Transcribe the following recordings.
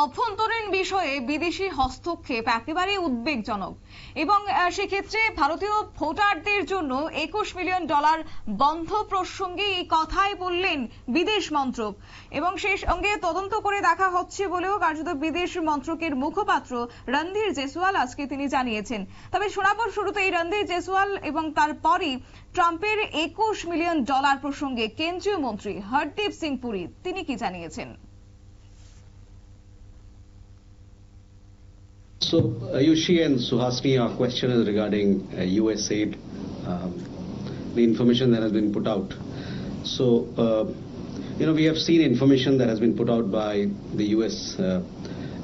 অভ্যন্তরীণ বিষয়ে বিদেশি হস্তক্ষেপ একেবারে উদ্বেগজনক। এবং সেক্ষেত্রে ভারতীয় ভোটারদের জন্য একুশ মিলিয়ন ডলার বন্ধ প্রসঙ্গে এই কথাই বললেন বিদেশ মন্ত্রক। এবং সেই সঙ্গে তদন্ত করে দেখা হচ্ছে বলেও কার্যত বিদেশ মন্ত্রকের মুখপাত্র রণধীর জেসওয়াল আজকে তিনি জানিয়েছেন। তবে শোনাবো শুরুতে এই রণধীর জেসওয়াল এবং তারপরই ট্রাম্পের একুশ মিলিয়ন ডলার প্রসঙ্গে কেন্দ্রীয় মন্ত্রী হরদীপ সিং পুরী তিনি কি জানিয়েছেন? So, Ayushi and Suhasini, our question is regarding uh, US aid, um, the information that has been put out. So, uh, you know, we have seen information that has been put out by the US uh,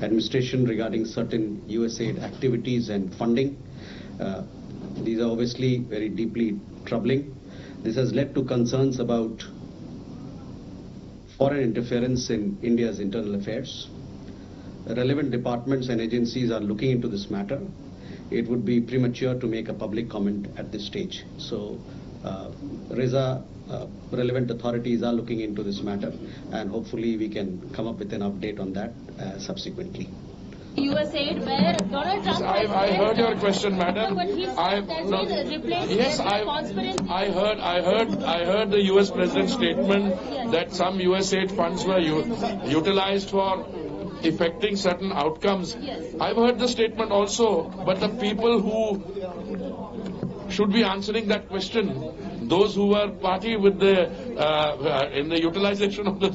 administration regarding certain US aid activities and funding. Uh, these are obviously very deeply troubling. This has led to concerns about foreign interference in India's internal affairs relevant departments and agencies are looking into this matter. It would be premature to make a public comment at this stage. So, uh, RESA, uh, relevant authorities are looking into this matter, and hopefully we can come up with an update on that uh, subsequently. USAID where Donald Trump I, I heard your question, madam. No, but he I, that no, he's yes, I. I heard, I heard, I heard the U.S. president's statement that some USAID funds were u- utilized for effecting certain outcomes. I've heard the statement also, but the people who should be answering that question, those who are party with the uh, uh, in the utilization of the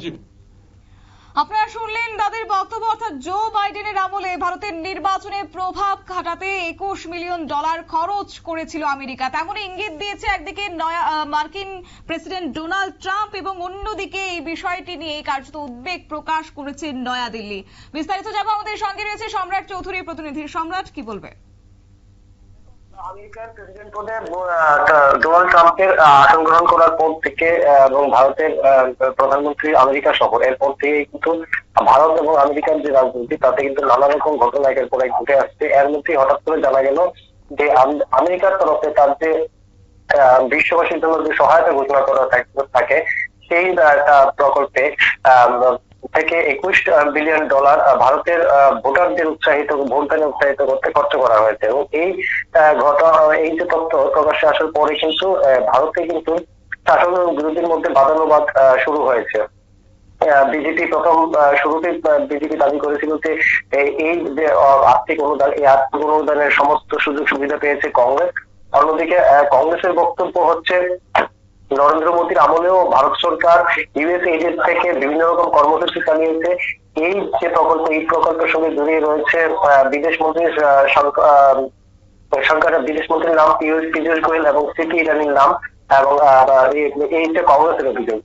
আপনারা শুনলেন তাদের বক্তব্য, অর্থাৎ জো বাইডেনের আমলে ভারতের নির্বাচনে প্রভাব খাটাতে একুশ মিলিয়ন ডলার খরচ করেছিল আমেরিকা। তেমন ইঙ্গিত দিয়েছে একদিকে নয়া- মার্কিন প্রেসিডেন্ট ডোনাল্ড ট্রাম্প এবং অন্যদিকে এই বিষয়টি নিয়ে কার্যত উদ্বেগ প্রকাশ করেছে নয়াদিল্লি। বিস্তারিত যাব আমাদের সঙ্গে রয়েছে সম্রাট চৌধুরী প্রতিনিধি। সম্রাট, কি বলবে? আমেরিকার প্রেসিডেন্ট পদে ডোনাল্ড ট্রাম্পের আসন গ্রহণ করার পর থেকে এবং ভারতের প্রধানমন্ত্রী আমেরিকা সফর। এরপর থেকে কিন্তু ভারত এবং আমেরিকার যে রাজনীতি, তাতে কিন্তু নানা রকম ঘটনা একের পর এক ঘটে আসছে। এর মধ্যে হঠাৎ করে জানা গেল যে আম- আমেরিকার তরফে তার যে বিশ্ববাসীর জন্য যে সহায়তা ঘোষণা করা থাক- সেই প্রকল্পে থেকে একুশ বিলিয়ন ডলার ভারতের ভোটারদের উৎসাহিত, ভোটদানে উৎসাহিত করতে খরচ করা হয়েছে। এবং এই ঘটনা, এই যে তথ্য প্রকাশ্যে আসার পরে কিন্তু ভারতে কিন্তু শাসক এবং বিরোধীর মধ্যে বাদানুবাদ শুরু হয়েছে। বিজেপি প্রথম শুরুতে বিজেপি দাবি করেছিল যে, এই- যে আর্থিক অনুদান, এই আর্থিক অনুদানের সমস্ত সুযোগ সুবিধা পেয়েছে কংগ্রেস। অন্যদিকে কংগ্রেসের বক্তব্য হচ্ছে নরেন্দ্র মোদীর আমলেও ভারত সরকার ইউএস এজেন্ট থেকে বিভিন্ন রকম কর্মসূচি চালিয়েছে। এই যে প্রকল্প এই প্রকল্পের সঙ্গে জড়িয়ে রয়েছে বিদেশ মন্ত্রী আহ, সরকার বিদেশ মন্ত্রীর নাম পীয়ূষ পীযূষ গোয়েল এবং সিপি ইরানির নাম এবং এই- যে কংগ্রেসের অভিযোগ।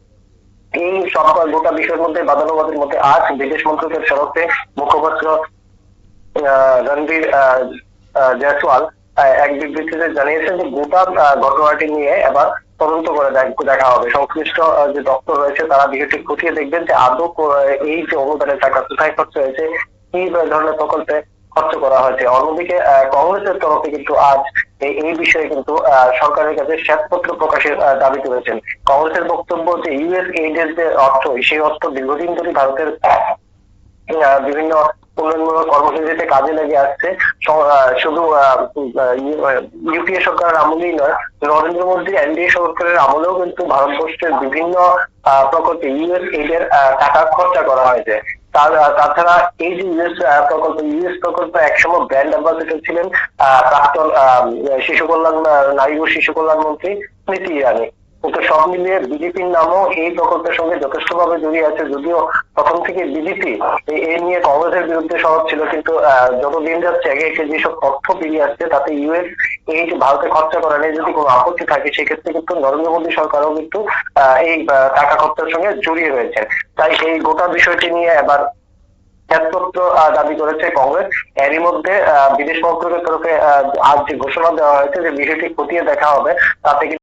এই সব গোটা বিষয়ের মধ্যে বাদানুবাদের মধ্যে আজ বিদেশ মন্ত্রকের তরফে মুখপাত্র রণবীর জয়সওয়াল এক বিবৃতিতে জানিয়েছেন যে গোটা ঘটনাটি নিয়ে এবার তদন্ত করে দেখা হবে। সংশ্লিষ্ট যে দপ্তর রয়েছে, তারা বিষয়টি খতিয়ে দেখবেন যে আদৌ এই যে অনুদানের টাকা কোথায় খরচ হয়েছে, কি ধরনের প্রকল্পে খরচ করা হয়েছে। অন্যদিকে কংগ্রেসের তরফে কিন্তু আজ এই বিষয়ে কিন্তু সরকারের কাছে শ্বেতপত্র প্রকাশের দাবি করেছেন কংগ্রেসের বক্তব্য যে ইউএস এইডের যে অর্থ সেই অর্থ দীর্ঘদিন ধরে ভারতের বিভিন্ন উন্নয়নমূলক কর্মসূচিতে কাজে লেগে আসছে। শুধু ইউপিএ সরকারের আমলেই নয় নরেন্দ্র মোদী এনডিএ সরকারের আমলেও কিন্তু ভারতবর্ষের বিভিন্ন প্রকল্পে ইউএস আহ, টাকা খরচা করা হয়েছে। তাছাড়া এই যে ইউএস প্রকল্প ইউএস প্রকল্প একসময় ব্র্যান্ড অ্যাম্বাসেডর ছিলেন প্রাক্তন শিশু কল্যাণ নারী ও শিশু কল্যাণ মন্ত্রী স্মৃতি ইরানি। কিন্তু সব মিলিয়ে বিজেপির নামও এই প্রকল্পের সঙ্গে যথেষ্টভাবে জড়িয়ে আছে। যদিও প্রথম থেকে বিজেপি এই নিয়ে কংগ্রেসের বিরুদ্ধে সরব ছিল কিন্তু আহ, যত দিন যাচ্ছে আগে এসে যেসব তথ্য বেরিয়ে আসছে তাতে ইউএস এই যে ভারতে খরচা করা নিয়ে যদি কোনো আপত্তি থাকে সেক্ষেত্রে কিন্তু নরেন্দ্র মোদী সরকারও কিন্তু এই টাকা খরচার সঙ্গে জড়িয়ে রয়েছে। তাই এই গোটা বিষয়টি নিয়ে এবার আহ, দাবি করেছে কংগ্রেস। এরই মধ্যে বিদেশ মন্ত্রকের তরফে আজ যে ঘোষণা দেওয়া হয়েছে যে বিষয়টি খতিয়ে দেখা হবে তাতে